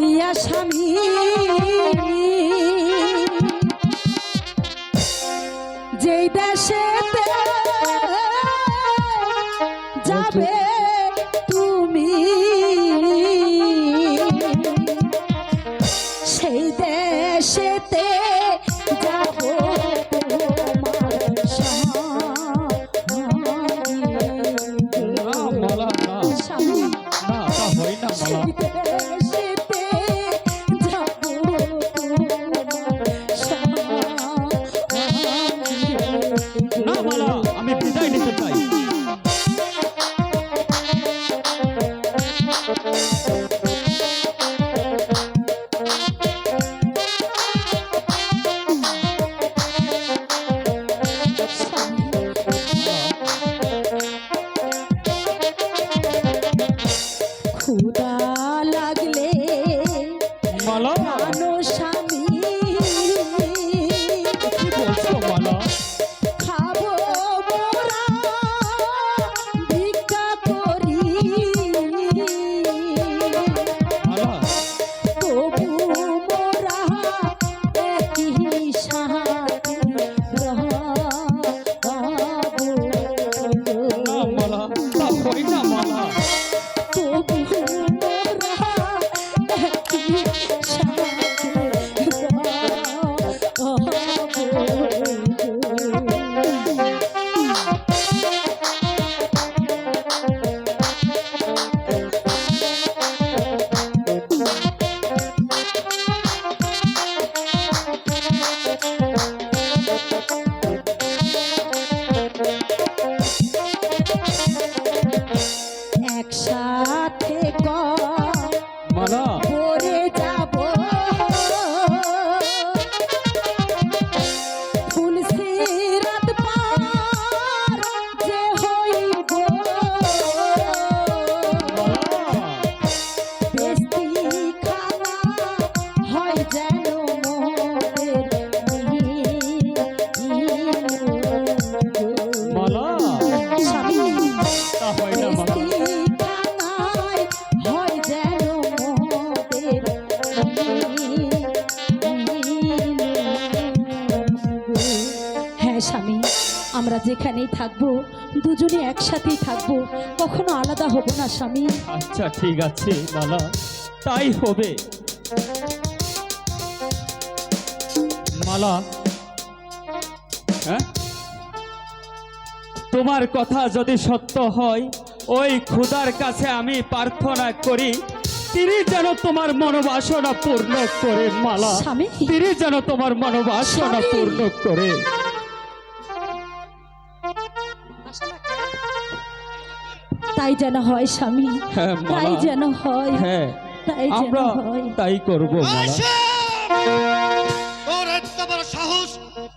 রিয়া স্বামী। যেই দেশে যাবে তুমি সেই দেশেতে Action. স্বামী আমরা যেখানেই থাকব দুজনে একসাথেই থাকব কখনো আলাদা হব না স্বামী। আচ্ছা ঠিক আছে মালা তাই হবে। মালা হ্যাঁ? তোমার কথা যদি সত্য হয় ওই খুদার কাছে আমি প্রার্থনা করি তিনি যেন তোমার মনোবাসনা পূর্ণ করে মালা। তিনি যেন তোমার মনোবাসনা পূর্ণ করে। তাই যেন হয় স্বামী হ্যাঁ তাই যেন হয়। হ্যাঁ তাই যেন হয়। তাই করব মালা।